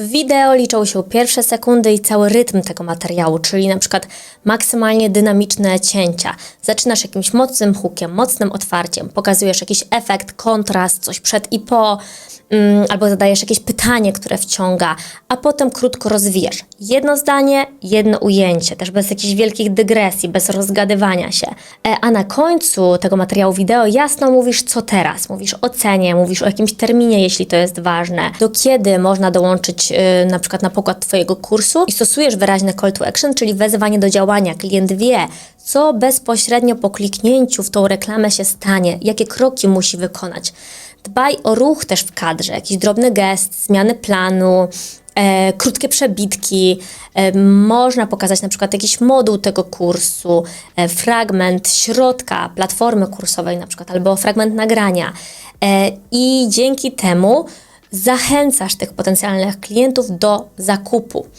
W wideo liczą się pierwsze sekundy i cały rytm tego materiału, czyli na przykład maksymalnie dynamiczne cięcia. Zaczynasz jakimś mocnym hukiem, mocnym otwarciem, pokazujesz jakiś efekt, kontrast, coś przed i po, mm, albo zadajesz jakieś pytanie, które wciąga, a potem krótko rozwijasz. Jedno zdanie, jedno ujęcie, też bez jakichś wielkich dygresji, bez rozgadywania się. E, a na końcu tego materiału wideo jasno mówisz, co teraz. Mówisz o cenie, mówisz o jakimś terminie, jeśli to jest ważne, do kiedy można dołączyć y, na przykład na pokład Twojego kursu i stosujesz wyraźne call to action, czyli wezwanie do działania. Klient wie, co bezpośrednio po kliknięciu w tą reklamę się stanie, jakie kroki musi wykonać. Dbaj o ruch też w kadrze, jakiś drobny gest, zmiany planu, e, krótkie przebitki. E, można pokazać na przykład jakiś moduł tego kursu, e, fragment środka platformy kursowej na przykład, albo fragment nagrania. E, I dzięki temu zachęcasz tych potencjalnych klientów do zakupu.